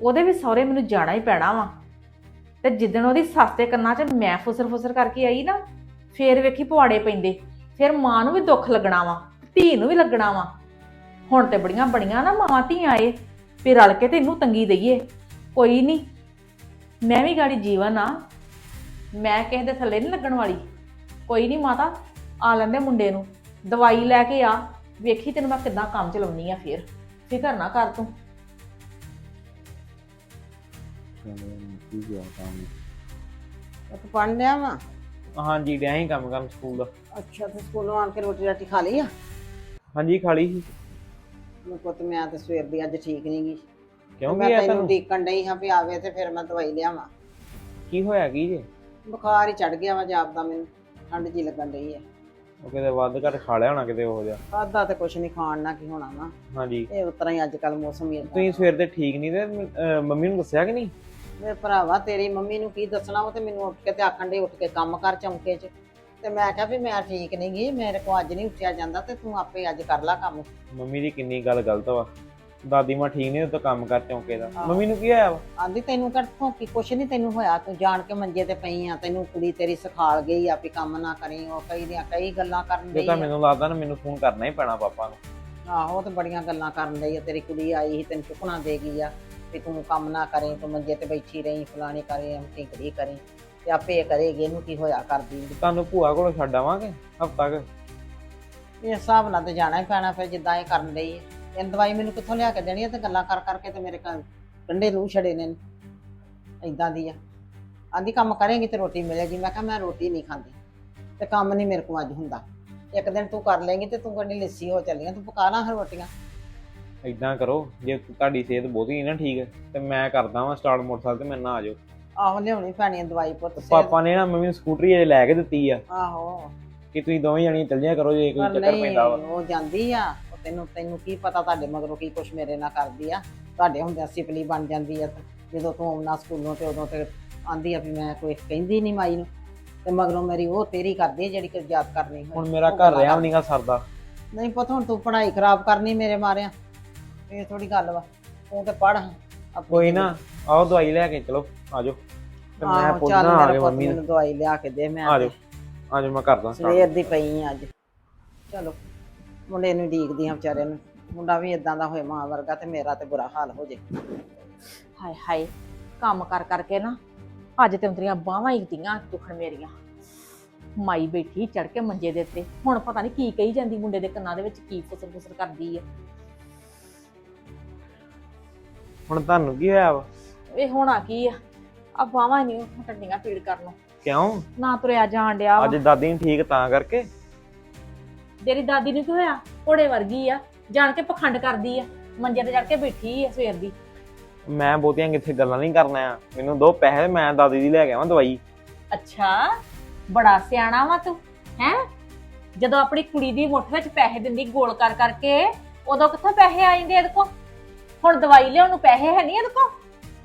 ਉਹਦੇ ਵੀ ਸਹੁਰੇ ਮੈਨੂੰ ਜਾਣਾ ਹੀ ਪੈਣਾ ਵਾ। ਤੇ ਜਿੱਦਣ ਉਹਦੀ ਸੱਸ ਦੇ ਕੰਨਾਂ 'ਚ ਮੈਂ ਫੁਸਰ ਫੁਸਰ ਕਰਕੇ ਆਈ ਨਾ, ਫੇਰ ਵੇਖੀ ਪੁਆੜੇ ਪੈਂਦੇ। ਫਿਰ ਮਾਂ ਨੂੰ ਵੀ ਦੁੱਖ ਲੱਗਣਾ ਵਾ, ਧੀ ਨੂੰ ਵੀ ਲੱਗਣਾ ਵਾ। ਹੁਣ ਤੇ ਬੜੀਆਂ ਬੜੀਆਂ ਨਾ ਮਾਂ ਧੀਆਂ ਆਏ ਵੀ ਰਲ ਕੇ ਤੇ ਇਹਨੂੰ ਤੰਗੀ ਦਈਏ। ਕੋਈ ਨਹੀਂ ਮੈਂ ਵੀ ਗਾੜੀ ਜੀਵਨ ਆ, ਮੈਂ ਕਿਸੇ ਦੇ ਥੱਲੇ ਨਹੀਂ ਲੱਗਣ ਵਾਲੀ। ਕੋਈ ਨਹੀਂ ਮਾਤਾ, ਆ ਲੈਂਦੇ ਮੁੰਡੇ ਨੂੰ। ਦਵਾਈ ਲੈ ਕੇ ਆ, ਵੇਖੀ ਤੈਨੂੰ ਮੈਂ ਕਿੱਦਾਂ ਕੰਮ ਚਲਾਉਣੀ ਆ ਫੇਰ। ਫਿਕਰ ਨਾ ਕਰ ਤੂੰ। ਕੀ ਗਿਆ ਕੰਮ ਤੂੰ ਪੜ੍ਹਨ ਡਿਆ ਵਾ? ਹਾਂਜੀ ਡਿਆ ਹੀ ਕੰਮ ਕੰਮ ਸਕੂਲ ਦਾ। ਅੱਛਾ ਤੇ ਸਕੂਲੋਂ ਆਣ ਕੇ ਰੋਟੀ ਰਾਟੀ ਖਾ ਲਈ ਆ? ਹਾਂਜੀ ਖਾਲੀ ਸੀ। ਮੈਂ ਪੁੱਤ ਮੈਂ ਤੇ ਸਵੇਰ ਦੀ ਅੱਜ ਠੀਕ ਨਹੀਂ ਗਈ ਕਿਉਂ ਮੈਂ ਗਿਆ ਤੈਨੂੰ ਤੁਹਾਨੂੰ? ਡੀਕਣ ਡਈ ਹਾਂ ਵੀ ਆਵੇ ਤੇ ਫਿਰ ਮੈਂ ਦਵਾਈ ਲਿਆਵਾਂ। ਕੀ ਹੋਇਆ ਕੀ ਜੇ? ਬੁਖਾਰ ਹੀ ਚੜ ਗਿਆ ਵਾ ਜਾਪਦਾ ਮੈਨੂੰ ਠੰਡ ਜੀ ਲੱਗਣ ਰਹੀ ਹੈ ਉਹ ਕਿਤੇ ਵੱਧ ਘੱਟ ਖਾ ਲਿਆ ਹੋਣਾ ਕਿਤੇ ਉਹ ਜਿਹਾ। ਖਾਦਾ ਤੇ ਕੁਛ ਨਹੀਂ ਖਾਣ ਨਾ ਕੀ ਹੋਣਾ ਵਾ। ਹਾਂਜੀ। ਇਹ ਉਤਰਾ ਹੀ ਅੱਜ ਕੱਲ ਮੌਸਮ ਹੀ ਏਦਾਂ। ਤੁਸੀਂ ਸਵੇਰ ਦੇ ਠੀਕ ਨਹੀਂ ਤੇ ਅਹ, ਮੰਮੀ ਨੂੰ ਦੱਸਿਆ ਕਿ ਨਹੀਂ? ਮੇਰੇ ਭਰਾਵਾ ਤੇਰੀ ਮੰਮੀ ਨੂੰ ਕੀ ਦੱਸਣਾ ਉਹ ਤੇ ਮੈਨੂੰ ਉੱਠ ਕੇ ਤੇ ਆਖਣ ਦੇ ਉੱਠ ਕੇ ਕੰਮ ਕਰ ਚੌਂਕੇ 'ਚ। ਤੇ ਮੈਂ ਕਿਹਾ ਵੀ ਮੈਂ ਠੀਕ ਨਹੀਂ ਗਈ ਮੇਰੇ ਕੋ ਅੱਜ ਨਹੀਂ ਉੱਠਿਆ ਜਾਂਦਾ ਤੇ ਤੂੰ ਆਪੇ ਅੱਜ ਕਰ ਲੈ ਕੰਮ। ਮੰਮੀ ਦੀ ਕਿੰਨੀ ਗੱਲ ਗਲਤ ਵਾ। ਦਾਦੀ ਮਾਂ ਠੀਕ ਨਹੀਂ ਤਾਂ ਕੰਮ ਕਰ ਚੌਂਕੇ ਦਾ। ਮੰਮੀ ਨੂੰ ਕੀ ਹੋਇਆ ਵਾ? ਆਂਦੀ ਤੈਨੂੰ ਕਿੱਥੋਂ ਕੀ ਕੁਛ ਨਹੀਂ ਤੈਨੂੰ ਹੋਇਆ ਤੂੰ ਜਾਣ ਕੇ ਮੰਜੇ ਤੇ ਪਈ ਆ ਤੈਨੂੰ ਕੁੜੀ ਤੇਰੀ ਸਿਖਾਲ ਗਈ ਆ ਵੀ ਕੰਮ ਨਾ ਕਰੀ ਉਹ ਕਈ ਦੀਆਂ ਕਈ ਗੱਲਾਂ ਕਰਨ ਜੇ ਡਈ ਤਾਂ ਆ। ਮੈਨੂੰ ਲੱਗਦਾ ਨਾ ਮੈਨੂੰ ਫੋਨ ਕਰਨਾ ਹੀ ਪੈਣਾ ਪਾਪਾ ਨੂੰ। ਆਹੋ ਉਹ ਤੇ ਬੜੀਆਂ ਗੱਲਾਂ ਕਰਨ ਡਈ ਆ ਤੇਰੀ ਕੁੜੀ ਆਈ ਸੀ ਤੈਨੂੰ ਚੁੱਕਣਾ ਦੇ ਗਈ ਆ ਵੀ ਤੂੰ ਕੰਮ ਨਾ ਕਰੇ ਤੂੰ ਮੰਜੇ ਤੇ ਬੈਠੀ ਰਹੀ ਫਲਾਣੀ ਕਰੇ ਅਮਤੀ ਕਰੀ ਕਰੇ ਤੇ ਆਪੇ ਕਰੇਗੀ ਇਹਨੂੰ ਕੀ ਹੋਇਆ ਕਰਦੀ ਤੁਹਾਨੂੰ ਭੂਆ ਕੋਲ ਛੱਡ ਆਵਾਂਗੇ ਹਫਤਾ ਕ? ਇਸ ਹਿਸਾਬ ਨਾਲ ਤੇ ਜਾਣਾ ਹੀ ਪੈਣਾ ਫਿਰ ਜਿੱਦਾਂ ਇਹ ਕਰਨ ਡਈ ਇਹ ਦਵਾਈ ਮੈਨੂੰ ਕਿੱਥੋਂ ਲਿਆ ਕੇ ਦੇਣੀ ਹੈ ਤੇ ਗੱਲਾਂ ਕਰ ਕਰਕੇ ਤੇ ਮੇਰੇ ਘਰ ਕੰਡੇ ਲੂ ਛੜੇ ਨੇ ਇਦਾਂ ਦੀ ਆ। ਆਂਦੀ ਕੰਮ ਕਰੇਂਗੀ ਤੇ ਰੋਟੀ ਮਿਲੇਗੀ। ਮੈਂ ਕਿਹਾ ਮੈਂ ਰੋਟੀ ਨਹੀਂ ਖਾਂਦੀ। ਤੇ ਕੰਮ ਨਹੀਂ ਮੇਰੇ ਕੋਲ ਅੱਜ ਹੁੰਦਾ। ਇੱਕ ਦਿਨ ਤੂੰ ਕਰ ਲੇਂਗੀ ਤੇ ਤੂੰ ਕਹਿੰਦੀ ਲਿੱਸੀ ਹੋ ਚੱਲੀਆਂ ਤੂੰ ਪਕਾ ਲਾ ਰੋਟੀਆਂ। ਇਦਾਂ ਕਰੋ। ਜੇ ਤੁਹਾਡੀ ਸਿਹਤ ਬਹੁਤੀ ਨਾ ਠੀਕ ਤੇ ਮੈਂ ਕਰਦਾ ਵਾਂ ਸਟਾਰਟ ਮੋਟਰਸਾਈਕਲ ਤੇ ਮੇਰੇ ਨਾਲ ਆ ਜਾਓ। ਆਹੋ ਲਿਆਉਣੀ ਪੈਣੀ ਹੈ ਦਵਾਈ ਪੁੱਤ ਪਾਪਾ ਨੇ ਨਾ ਮੰਮੀ ਨੂੰ ਸਕੂਟਰੀ ਅਜੇ ਲੈ ਕੇ ਦਿੱਤੀ ਆ। ਆਹੋ। ਕਿ ਤੁਸੀਂ ਦੋਵੇਂ ਜਣੀਆਂ ਚੱਲ ਜਿਆ ਕਰੋ ਜੇ ਕੋਈ ਪਰ ਚੱਕਰ ਨਹੀਂ ਪੈਂਦਾ ਵਾ। ਉਹ ਜਾਂਦੀ ਆ। ਤੈਨੂੰ ਤੈਨੂੰ ਕੀ ਪਤਾ ਤੁਹਾਡੇ ਮਗਰੋਂ ਕੀ ਕੁਛ ਮੇਰੇ ਨਾਲ ਕਰਦੀ ਆ? ਤੁਹਾਡੇ ਹੁੰਦਿਆਂ ਸਿਪਲੀ ਬਣ ਜਾਂਦੀ ਆ ਤੇ ਜਦੋਂ ਤੂੰ ਆਉਣਾ ਸਕੂਲੋਂ ਤੇ ਉਦੋਂ ਤੇ ਆਂਦੀ ਆ ਵੀ ਮੈਂ ਕੋਈ ਕਹਿੰਦੀ ਨਹੀਂ ਮਾਈ ਨੂੰ। ਤੇ ਮਗਰੋਂ ਮੇਰੀ ਉਹ ਤੇਰੀ ਕਰਦੀ ਆ ਜਿਹੜੀ ਕਿ ਯਾਦ ਕਰਨੀ ਹੋਈ। ਹੁਣ ਮੇਰਾ ਉਹ ਘਰ ਗੱਲਾਂ ਰਿਹਾ ਨਹੀਂਗਾ ਸਰਦਾ। ਨਹੀਂ ਪਤਾ ਹੁਣ ਤੂੰ ਪੜ੍ਹਾਈ ਖਰਾਬ ਕਰਨੀ ਮੇਰੇ ਮਾਰਿਆਂ। ਇਹ ਥੋੜੀ ਗੱਲ ਵਾ। ਤੂੰ ਤੇ ਪੜ੍ਹ ਆਪਣੀ ਕੋਈ ਨਾ ਆਓ ਦਵਾਈ ਲੈ ਕੇ ਚਲੋ ਆ ਜਾਓ ਤੇ ਮੈਂ ਆਹੋ, ਚੱਲ ਪੁੱਛਣਾ ਆ ਮੇਰਾ ਪੁੱਤ ਮੰਮੀ ਨੂੰ। ਦਵਾਈ ਲਿਆ ਕੇ ਦੇ ਮੈਂ ਆ ਜਾਓ ਆ ਜਾਓ ਮੈਂ ਕਰਦਾ start। ਸਵੇਰ ਦੀ ਪਈ ਆ ਅੱਜ। ਚਲੋ। ਮੁੰਡੇ ਨੂੰ ਡੀਕਦੀ ਆ ਵਿਚਾਰੇ ਨੂੰ। ਮੁੰਡਾ ਵੀ ਇਦਾਂ ਦਾ ਹੋਏ ਮਾਂ ਵਰਗਾ ਤੇ ਮੇਰਾ ਤੇ ਬੁਰਾ ਹਾਲ ਹੋ ਜੇ। ਹਾਏ ਹਾਏ ਕੰਮ ਕਰ ਕਰਕੇ ਨਾ ਅੱਜ ਤੇ ਉਂਤਰੀਆਂ ਬਾਹਾਂ ਹੀ ਦੀਆਂ ਦੁਖਣ ਮੇਰੀਆਂ। ਮਾਈ ਬੈਠੀ ਚੜ ਕੇ ਮੰਜੇ ਦੇ ਉੱਤੇ। ਹੁਣ ਪਤਾ ਨਹੀਂ ਕੀ ਕਹੀ ਜਾਂਦੀ ਮੁੰਡੇ ਦੇ ਕੰਨਾਂ ਦੇ ਵਿੱਚ ਕੀ ਫੁਸਰ ਫੁਸਰ ਕਰਦੀ ਆ ਹੁਣ ਤੁਹਾਨੂੰ ਕੀ ਹੋਇਆ ਵਾ? ਇਹ ਹੋਣਾ ਕੀ ਆ? ਆ ਬਾਹਾਂ ਨਹੀਂ ਟੰਡੀਆਂ ਪੀੜ ਕਰਨ ਨੂੰ। ਕਿਉਂ? ਨਾ ਤੁਰਿਆ ਜਾਣ ਡਿਆ ਵਾ। ਅੱਜ ਦਾਦੀ ਨਹੀਂ ਠੀਕ ਤਾਂ ਕਰਕੇ? ਤੇਰੀ ਦਾਦੀ ਨੂੰ ਕੀ ਹੋਇਆ? ਘੋੜੇ ਵਰਗੀ ਆ ਜਾਣ ਕੇ ਪਖੰਡ ਕਰਦੀ ਆ ਮੰਜੇ ਤੇ ਚੜ ਕੇ ਬੈਠੀ ਆ ਸਵੇਰ ਦੀ। ਮੈਂ ਬਹੁਤੀਆਂ ਕਿੱਥੇ ਗੱਲਾਂ ਨਹੀਂ ਕਰਨਾ ਆ। ਮੈਨੂੰ ਦੋ ਪੈਸੇ ਮੈਂ ਦਾਦੀ ਦੀ ਲੈ ਕੇ ਆਵਾਂ ਦਵਾਈ। ਅੱਛਾ ਬੜਾ ਸਿਆਣਾ ਵਾ ਤੂੰ ਹੈ? ਜਦੋਂ ਆਪਣੀ ਕੁੜੀ ਦੀ ਮੁੱਠ ਵਿੱਚ ਪੈਸੇ ਦਿੰਦੀ ਗੋਲ ਕਰ ਕਰਕੇ ਉਦੋਂ ਕਿੱਥੋਂ ਪੈਸੇ ਆ ਜਾਂਦੇ ਇਹਦੇ ਕੋਲ? ਹੁਣ ਦਵਾਈ ਲਿਆਉਣ ਨੂੰ ਪੈਸੇ ਹੈ ਨਹੀਂ ਇਹਦੇ ਕੋਲ?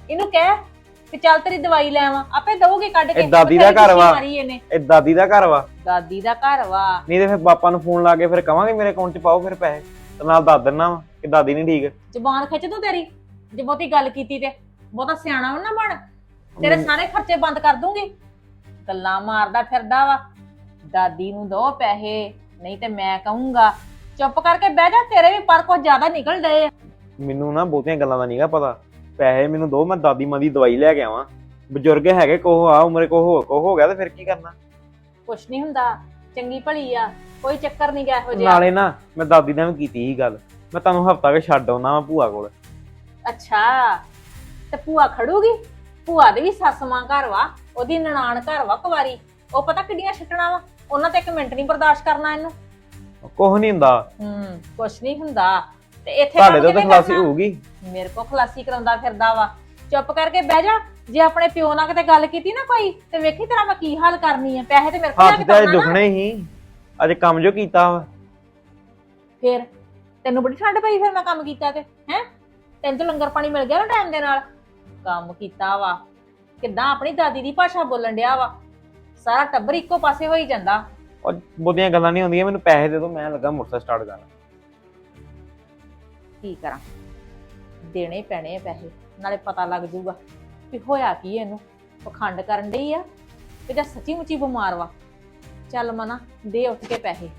ਇਹਨੂੰ ਕਹਿ ਕਿ ਚੱਲ ਤੇਰੀ ਦਵਾਈ ਲੈ ਆਵਾਂ ਆਪੇ ਦਊਗੀ ਕੱਢ ਕੇ ਇਹ ਦਾਦੀ ਦਾ ਘਰ ਵਾ। ਖੁਸ਼ੀ ਮਾਰੀ ਇਹਨੇ। ਇਹ ਦਾਦੀ ਦਾ ਘਰ ਵਾ। ਦਾਦੀ ਦਾ ਘਰ ਵਾ। ਨਹੀਂ ਤੇ ਫਿਰ ਪਾਪਾ ਨੂੰ ਫੋਨ ਲਾ ਕੇ ਫਿਰ ਕਵਾਂਗੇ ਮੇਰੇ ਅਕਾਊਂਟ 'ਚ ਪਾਓ ਫਿਰ ਪੈਸੇ। ਤੇ ਨਾਲ ਦੱਸ ਦਿੰਨਾ ਵਾ ਕਿ ਦਾਦੀ ਨਹੀਂ ਠੀਕ। ਜ਼ਬਾਨ ਖਿੱਚ ਦੂੰ ਤੇਰੀ ਜੇ ਬਹੁਤੀ ਗੱਲ ਕੀਤੀ ਤੇ। ਬਹੁਤਾ ਸਿਆਣਾ ਨਾ ਬਣ। ਤੇਰੇ ਸਾਰੇ ਖਰਚੇ ਬੰਦ ਕਰ ਦੂੰਗੀ। ਗੱਲਾਂ ਮਾਰਦਾ ਫਿਰਦਾ ਵਾ। ਦਾਦੀ ਨੂੰ ਦੋ ਪੈਸੇ ਨਹੀਂ ਤੇ ਮੈਂ ਕਹੂੰਗਾ ਚੁੱਪ ਕਰਕੇ ਬਹਿ ਜਾ ਤੇਰੇ ਵੀ ਪਰ ਕੁਝ ਜ਼ਿਆਦਾ ਨਿਕਲ ਡਏ ਆ। ਮੈਨੂੰ ਨਾ ਬਹੁਤੀਆਂ ਗੱਲਾਂ ਦਾ ਨਹੀਂਗਾ ਪਤਾ। ਪੈਸੇ ਮੈਨੂੰ ਦੋ ਮੈਂ ਦਾਦੀ ਮਾਂ ਦੀ ਦਵਾਈ ਲੈ ਕੇ ਆਵਾਂ। ਬਜ਼ੁਰਗ ਹੈਗੇ ਕੋਹ ਆ ਉਮਰੇ ਕੋਹ ਹੋ ਕੋਹ ਹੋ ਗਿਆ ਤੇ ਫਿਰ ਕੀ ਕਰਨਾ? ਕੁਛ ਨਹੀਂ ਹੁੰਦਾ ਚੰਗੀ ਭਲੀ ਆ ਕੋਈ ਚੱਕਰ ਨਹੀਂ ਗਿਆ ਇਹੋ ਜਿਹਾ। ਨਾਲੇ ਨਾ ਮੈਂ ਦਾਦੀ ਨਾਲ ਵੀ ਕੀਤੀ ਸੀ ਗੱਲ। ਮੈਂ ਤੁਹਾਨੂੰ ਹਫਤਾ ਕੇ ਛੱਡ ਆਉਣਾ ਵਾ ਭੂਆ ਕੋਲ। ਅੱਛਾ ਤੇ ਭੂਆ ਖੜੂਗੀ? ਭੂਆ ਦੇ ਵੀ ਸੱਸ ਮਾਂ ਘਰ ਵਾ ਉਹਦੀ ਨਨਾਣ ਘਰ ਵਾ ਕੁਵਾਰੀ ਉਹ ਪਤਾ ਕਿੱਡੀਆਂ ਛੱਟਣਾ ਵਾ? ਉਹਨਾਂ ਤੇ ਇੱਕ ਮਿੰਟ ਨਹੀਂ ਬਰਦਾਸ਼ਤ ਕਰਨਾ ਇਹਨੂੰ। ਕੁਝ ਨਹੀਂ ਹੁੰਦਾ। ਹੂੰ ਕੁਛ ਨਹੀਂ ਹੁੰਦਾ। ਤੇ ਇੱਥੇ ਤੁਹਾਡੇ ਤੋਂ ਤਾਂ ਕਿਵੇਂ ਖਲਾਸੀ ਕਰਨਾ? ਹੋਊਗੀ। ਮੇਰੇ ਕੋ ਖਲਾਸੀ ਕਰਾਉਂਦਾ ਫਿਰਦਾ ਵਾ। ਚੁੱਪ ਕਰਕੇ ਬਹਿ ਜਾ। ਜੇ ਆਪਣੇ ਪਿਓ ਨਾਲ ਕਿਤੇ ਗੱਲ ਕੀਤੀ ਨਾ ਕੋਈ ਤੇ ਵੇਖੀ ਤੇਰਾ ਮੈਂ ਕੀ ਹਾਲ ਕਰਨੀ ਆ। ਪੈਸੇ ਤੇ ਮੇਰੇ ਕੋਲ ਹੱਥ ਤੇ ਅੱਜ ਦੁਖਣੇ ਹੀ। ਅੱਜ ਕੰਮ ਜੋ ਕੀਤਾ ਵਾ। ਫੇਰ ਤੈਨੂੰ ਬੜੀ ਠੰਡ ਪਈ ਫਿਰ ਮੈਂ ਕੰਮ ਕੀਤਾ ਤੇ ਹੈ? ਤੈਨੂੰ ਤਾਂ ਲੰਗਰ ਪਾਣੀ ਮਿਲ ਗਿਆ ਨਾ ਟਾਈਮ ਦੇ ਨਾਲ। ਕੰਮ ਕੀਤਾ ਵਾ। ਕਿੱਦਾਂ ਆਪਣੀ ਦਾਦੀ ਦੀ ਭਾਸ਼ਾ ਬੋਲਣ ਡਿਆ ਵਾ। ਸਾਰਾ ਟੱਬਰ ਇੱਕੋ ਪਾਸੇ ਹੋਈ ਜਾਂਦਾ। ਉਹ ਬਹੁਤੀਆਂ ਗੱਲਾਂ ਨਹੀਂ ਹੁੰਦੀਆਂ ਮੈਨੂੰ ਪੈਸੇ ਦੇ ਦਿਓ ਮੈਂ ਲੱਗਾ ਮੋਟਰਸਾਈਕਲ ਸਟਾਰਟ ਕਰਨ। ਕੀ ਕਰਾਂ? ਦੇਣੇ ਪੈਣੇ ਆ ਪੈਸੇ ਨਾਲੇ ਪਤਾ ਲੱਗ ਜਾਊਗਾ ਵੀ ਹੋਇਆ ਕੀ ਇਹਨੂੰ। ਪਖੰਡ ਕਰਨ ਡਈ ਆ ਤੇ ਜਾਂ ਸੱਚੀ ਮੁੱਚੀ ਬਿਮਾਰ ਵਾ। ਚੱਲ ਮਨਾ ਦੇ ਉੱਠ ਕੇ ਪੈਸੇ।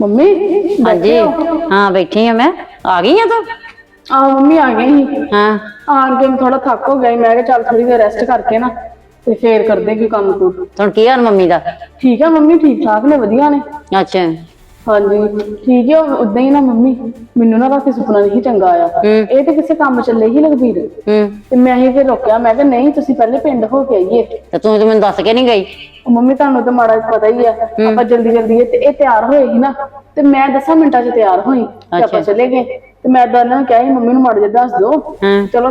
ਮੰਮੀ ਹਾਂਜੀ। ਬੈਠੇ ਹੋ? ਹਾਂ ਬੈਠੀ ਆ ਮੈਂ। ਆ ਗਈ ਆ ਤੂੰ? ਆ ਮੰਮੀ ਆ ਗਈ ਸੀ। ਹਾਂ। ਆਣ ਕੇ ਥੋੜਾ ਥੱਕ ਹੋ ਗਈ ਮੈਂ ਕਿਹਾ ਚੱਲ ਥੋੜੀ ਦੇਰ ਰੈਸਟ ਕਰਕੇ ਨਾ ਤੇ ਫੇਰ ਕਰਦੇ ਕੀ ਕੰਮ ਕੂ ਹੁਣ ਕੀ ਹਾਲ ਮੰਮੀ ਦਾ? ਠੀਕ ਆ ਮੰਮੀ ਠੀਕ ਠਾਕ ਨੇ ਵਧੀਆ ਨੇ। ਅੱਛਾ। ਹਾਂਜੀ। ਠੀਕ ਹੈ ਉਦਾਂ ਹੀ ਨਾ ਮੰਮੀ ਮੈਨੂੰ ਨਾ ਰਾਤੀ ਸੁਪਨਾ ਨਹੀਂ ਚੰਗਾ ਆਇਆ। ਹੂੰ। ਇਹ ਤੇ ਕਿਸੇ ਕੰਮ ਚੱਲੇ ਹੀ ਹੂੰ। ਤੇ ਮੈਂ ਹੀ ਫਿਰ ਰੋਕਿਆ ਮੈਂ ਕਿਹਾ ਨਹੀਂ ਤੁਸੀਂ ਪਹਿਲੇ ਪਿੰਡ ਹੋ ਕੇ ਆਈਏ। ਤੇ ਤੂੰ ਤਾਂ ਮੈਨੂੰ ਦੱਸ ਕੇ ਨਹੀਂ ਗਈ? ਉਹ ਮੰਮੀ ਤੁਹਾਨੂੰ ਤਾਂ ਮਾੜਾ ਜਿਹਾ ਪਤਾ ਹੀ ਆ ਆਪਾਂ ਜਲਦੀ ਜਲਦੀ ਤੇ ਇਹ ਤਿਆਰ ਹੋਏ ਸੀ ਨਾ। ਤੇ ਮੈਂ 10 ਮਿੰਟਾਂ 'ਚ ਤਿਆਰ ਹੋਈ ਤੇ ਆਪਾਂ। ਚਲੇ ਗਏ। ਤੇ ਮੈਂ ਦੋਨਾਂ ਨੂੰ ਕਿਹਾ ਸੀ ਮੰਮੀ ਨੂੰ ਮਾੜਾ ਜਿਹਾ ਦੱਸ ਦਿਓ। ਹਾਂ। ਚਲੋ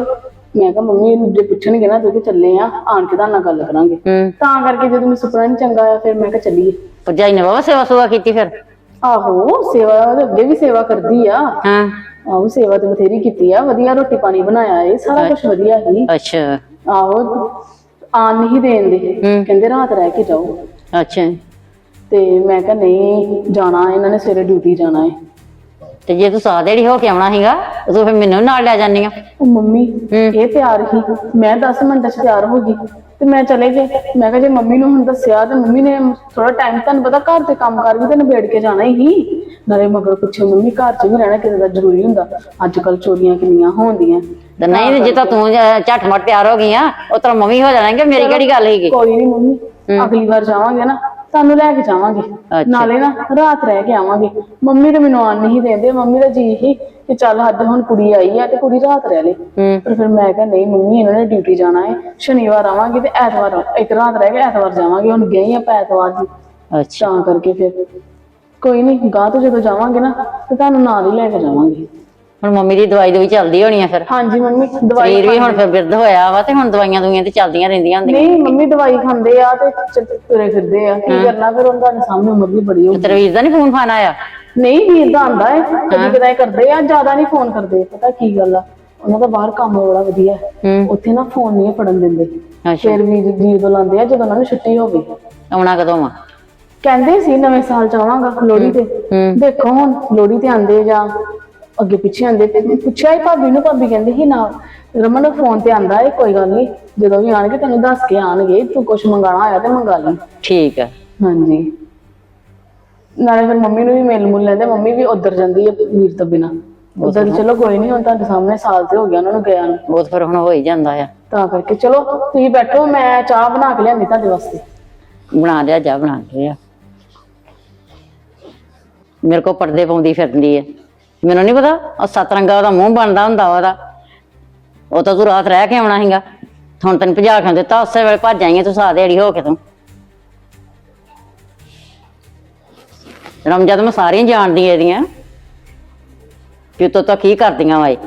ਮੈਂ ਕਿਹਾ ਮੰਮੀ ਨੂੰ ਜੇ ਪੁੱਛਣਗੇ ਨਾ ਤੂੰ ਕਿ ਚੱਲੇ ਆ ਆਣ ਕੇ ਤੁਹਾਡੇ ਨਾਲ ਗੱਲ ਕਰਾਂਗੇ। ਹੂੰ। ਤਾਂ ਕਰਕੇ ਜਦੋਂ ਮੈਨੂੰ ਸੁਪਨਾ ਨਹੀਂ ਚੰਗਾ ਆਇਆ ਫਿਰ ਮੈਂ ਕਿਹਾ ਚੱਲੀਏ। ਭਰਜਾਈ ਨੇ ਬਾਬਾ ਸੇਵਾ ਸੁਵਾ ਕੀਤੀ ਫਿਰ? ਆਹੋ ਸੇਵਾ ਉਹਦੇ ਅੱਗੇ ਵੀ ਸੇਵਾ ਕਰਦੀ ਆ। ਹਾਂ। ਆਹੋ ਸੇਵਾ ਤੇ ਬਥੇਰੀ ਕੀਤੀ ਆ। ਵਧੀਆ ਰੋਟੀ ਪਾਣੀ ਬਣਾਇਆ ਏ ਸਾਰਾ ਕੁਝ ਵਧੀਆ ਹੀ। ਅੱਛਾ। ਆਹੋ ਆਣ ਨਹੀਂ ਦੇਣ ਦੇ। ਕਹਿੰਦੇ ਰਾਤ ਰਹਿ ਕੇ ਜਾਓ। ਅੱਛਾ। ਤੇ ਮੈਂ ਕਿਹਾ ਨਹੀਂ ਜਾਣਾ ਇਹਨਾਂ ਨੇ ਸਵੇਰੇ ਡਿਊਟੀ ਜਾਣਾ ਹੈ ਤੇ ਜੇ ਤੂੰ ਸਾਹ ਦੇੜੀ ਹੋ ਕੇ ਆਉਣਾ ਸੀਗਾ ਤੇ ਤੂੰ ਫਿਰ ਮੈਨੂੰ ਨਾਲ ਲੈ ਜਾਨੀ ਆ। ਉਹ ਮੰਮੀ। ਇਹ ਤਿਆਰ ਹੀ। ਮੈਂ 10 ਮਿੰਟਾਂ 'ਚ ਤਿਆਰ ਹੋ ਗਈ। ਤੇ ਮੈਂ ਚਲੇ ਗਏ। ਮੈਂ ਕਿਹਾ ਜੇ ਮੰਮੀ ਨੂੰ ਹੁਣ ਦੱਸਿਆ ਤੇ ਮੰਮੀ ਨੇ ਥੋੜਾ ਟਾਈਮ ਤੁਹਾਨੂੰ ਪਤਾ ਘਰ ਦੇ ਕੰਮ ਕਰ ਵੀ ਤੇ ਨਿਬੇੜ ਕੇ ਜਾਣਾ ਹੀ ਨਾਲੇ ਮਗਰ ਪਿੱਛੇ ਮੰਮੀ ਘਰ 'ਚ ਵੀ ਰਹਿਣਾ ਕਿਸੇ ਦਾ ਜ਼ਰੂਰੀ ਹੁੰਦਾ। ਅੱਜ ਕੱਲ ਚੋਰੀਆਂ ਕਿੰਨੀਆਂ ਹੋਣਦੀਆਂ। ਤੇ ਨਹੀਂ ਤੇ ਜੇ ਤਾਂ ਤੂੰ ਜ- ਝੱਟ-ਮੱਟ ਤਿਆਰ ਹੋ ਗਈ ਆ ਉਹ ਤਰ੍ਹਾਂ ਮੰਮੀ ਹੋ ਜਾਣਗੇ ਮੇਰੀ ਕਿਹੜੀ ਗੱਲ ਹੈਗੀ ਕੋਈ ਨਹੀਂ ਮੰਮੀ। ਅਗਲੀ ਵਾਰ ਜਾਵਾਂਗੇ ਨਾ। ਤੁਹਾਨੂੰ ਲੈ ਕੇ ਜਾਵਾਂਗੇ। ਨਾਲੇ ਨਾ ਰਾਤ ਰਹਿ ਕੇ ਆਵਾਂਗੇ। ਮੰਮੀ ਤੇ ਮੈਨੂੰ ਆਣ ਨਹੀਂ ਦਿੰਦੇ। ਮੰਮੀ ਦਾ ਜੀ ਹੀ ਕਿ ਚੱਲ ਅੱਜ ਹੁਣ ਕੁੜੀ ਆਈ ਆ ਤੇ ਕੁੜੀ ਰਾਤ ਰਹਿ ਲੇ। ਪਰ ਫਿਰ ਮੈਂ ਕਿਹਾ ਨਹੀਂ ਮੰਮੀ ਇਹਨਾਂ ਨੇ ਡਿਊਟੀ ਜਾਣਾ ਹੈ ਸ਼ਨੀਵਾਰ ਆਵਾਂਗੇ ਤੇ ਐਤਵਾਰ ਇੱਕ ਰਾਤ ਰਹਿ ਕੇ ਐਤਵਾਰ ਜਾਵਾਂਗੇ। ਹੁਣ ਗਏ ਆ ਐਤਵਾਰ ਦੀ ਅੱਛਾ। ਤਾਂ ਕਰਕੇ ਫਿਰ ਕੋਈ ਨਹੀਂ ਗਾਂ ਤੋਂ ਜਦੋਂ ਜਾਵਾਂਗੇ ਨਾ ਤੇ ਤੁਹਾਨੂੰ ਨਾਲ ਹੀ ਲੈ ਕੇ ਜਾਵਾਂਗੇ। ਹੁਣ ਮੰਮੀ ਦੀ ਦਵਾਈ ਦਵਾਈ ਚੱਲਦੀ ਹੋਣੀ ਆ ਫਿਰ। ਹਾਂਜੀ ਮੰਮੀ ਦਵਾਈ ਸਰੀਰ ਵੀ ਹੁਣ ਫਿਰ ਬਿਰਧ ਹੋਇਆ ਵਾ ਤੇ ਹੁਣ ਦਵਾਈਆਂ ਦੁਈਆਂ ਤੇ ਚੱਲਦੀਆਂ ਰਹਿੰਦੀਆਂ ਹੁੰਦੀਆਂ। ਨਹੀਂ ਮੰਮੀ ਦਵਾਈ ਖਾਂਦੇ ਆ ਤੇ ਚ- ਤੁਰੇ ਫਿਰਦੇ ਆ। ਕੀ ਕਰਨਾ ਫਿਰ ਉਹਨਾਂ ਦੇ ਸਾਹਮਣੇ ਉਮਰ ਵੀ ਬੜੀ ਹੋ ਗਈ। ਤੇਰੇ ਵੀਰ ਦਾ ਨਹੀਂ ਫੋਨ ਫਾਨ ਆਇਆ ਨਹੀਂ ਵੀਰ ਦਾ ਆਂਦਾ ਹੈ। ਕਦੀ ਕਦਾਈ ਕਰਦੇ ਆ ਜ਼ਿਆਦਾ ਨਹੀਂ ਫੋਨ ਕਰਦੇ। ਪਤਾ ਕੀ ਗੱਲ ਆ? ਉਹਨਾਂ ਦਾ ਬਾਹਰ ਕੰਮ ਬੜਾ ਵਧੀਆ ਹੈ। ਹੂੰ। ਉੱਥੇ ਨਾ ਫੋਨ ਨਹੀਂ ਫੜਨ ਦਿੰਦੇ। ਅੱਛਾ। ਫਿਰ ਵੀਰ ਜੀ ਉਦੋਂ ਲਾਉਂਦੇ ਆ ਜਦੋਂ ਉਹਨਾਂ ਨੂੰ ਛੁੱਟੀ ਹੋਵੇ ਆਉਣਾ ਕਦੋਂ ਵਾ? ਕਹਿੰਦੇ ਸੀ ਨਵੇਂ ਸਾਲ ਚ ਆਵਾਂਗਾ ਲੋਹੜੀ ਤੇ। ਹੂੰ। ਦੇਖੋ ਹੁਣ ਲੋਹੜੀ ਤੇ ਆਂਦੇ ਜਾਂ ਅੱਗੇ ਪਿੱਛੇ ਆਂਦੇ ਤੇ ਪੁੱਛਿਆ ਹੀ ਭਾਬੀ ਨੂੰ ਭਾਬੀ ਕਹਿੰਦੇ ਸੀ ਨਾ ਰਮਨ ਫੋਨ ਤੇ ਆਂਦਾ ਹੈ ਕੋਈ ਗੱਲ ਨਹੀਂ ਜਦੋਂ ਵੀ ਆਣਗੇ ਤੈਨੂੰ ਦੱਸ ਕੇ ਆਣਗੇ ਤੂੰ ਕੁਝ ਮੰਗਾਣਾ ਆਇਆ ਤੇ ਮੰਗਾ ਲਈ। ਠੀਕ ਆ ਹਾਂਜੀ। ਨਾਲੇ ਫਿਰ ਮੰਮੀ ਨੂੰ ਵੀ ਮਿਲ ਮੁਲ ਲੈਂਦੇ ਮੰਮੀ ਵੀ ਉਧਰ ਜਾਂਦੀ ਹੈ ਵੀਰ ਤੋਂ ਬਿਨਾ। ਉਧਰ ਚਲੋ ਕੋਈ ਨਹੀਂ ਹੁਣ ਤੁਹਾਡੇ ਸਾਹਮਣੇ ਸਾਲ ਤੇ ਹੋ ਗਿਆ ਉਹਨਾਂ ਨੂੰ ਗਿਆ ਨੂੰ। ਬਹੁਤ ਫਿਰ ਹੁਣ ਹੋ ਹੀ ਜਾਂਦਾ ਆ। ਤਾਂ ਕਰਕੇ ਚਲੋ ਤੁਸੀਂ ਬੈਠੋ ਮੈਂ ਚਾਹ ਬਣਾ ਕੇ ਲਿਆਂਦੀ ਤੁਹਾਡੇ ਵਾਸਤੇ। ਬਣਾ ਲਿਆ ਜਾ ਬਣਾ ਲਿਆ। ਮੇਰੇ ਕੋ ਪਰਦੇ ਪਾਉਂਦੀ ਫਿਰਦੀ ਐ ਮੈਨੂੰ ਨਹੀਂ ਪਤਾ, ਉਹ ਸਤਰੰਗਾ ਉਹਦਾ ਮੂੰਹ ਬਣਦਾ ਹੁੰਦਾ ਉਹਦਾ। ਉਹ ਤਾਂ ਤੂੰ ਰਾਤ ਰਹਿ ਕੇ ਆਉਣਾ ਸੀਗਾ। ਹੁਣ ਤੈਨੂੰ ਭਜਾ ਕੇ ਦਿੱਤਾ, ਉਸੇ ਵੇਲੇ ਭੱਜ ਆਈਆਂ ਤੂੰ ਸਾਹ ਦੇੜੀ ਹੋ ਕੇ ਤੂੰ। ਰਮਜਾ ਤਾਂ ਮੈਂ ਸਾਰੀਆਂ ਜਾਣਦੀ ਇਹਦੀਆਂ। ਕਿ ਤੋ ਤਾਂ ਕੀ ਕਰਦੀਆਂ ਵਾਏ